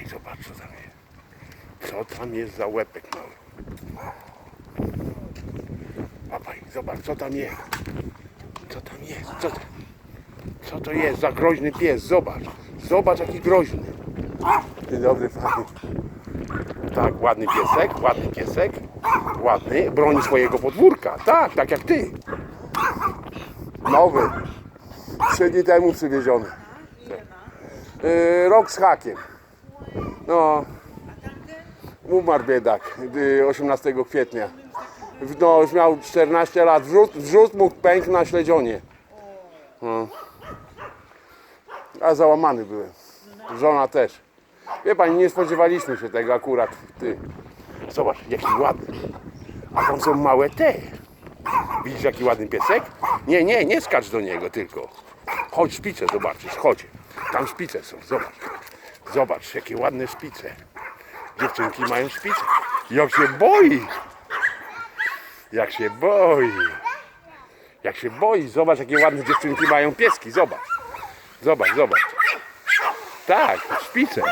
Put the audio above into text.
Dawaj, zobacz co tam. Co tam jest za łepek mały. Dawaj, zobacz co tam jest. Co tam jest? Co, to- co to jest za groźny pies? Zobacz. Zobacz jaki groźny. Dzień dobry panie. Tak, ładny piesek, ładny piesek. Ładny, broni swojego podwórka. Tak, tak jak ty. Nowy. Trzy dni temu przywieziony. Yy, rok z hakiem. No. Umarł biedak yy, 18 kwietnia. No, już miał 14 lat. Wrzód, wrzód mógł pękł na śledzionie. No. A załamany byłem. Żona też. Wie pani, nie spodziewaliśmy się tego akurat. Ty. Zobacz, jaki ładny. A tam są małe te. Widzisz jaki ładny piesek? Nie, nie, nie skacz do niego tylko. Chodź szpice zobaczysz, chodź. Tam szpice są, zobacz. Zobacz, jakie ładne szpice. Dziewczynki mają szpice. Jak się boi. Jak się boi. Jak się boi. Zobacz, jakie ładne dziewczynki mają pieski. Zobacz. Zobacz, zobacz. Tak, szpice.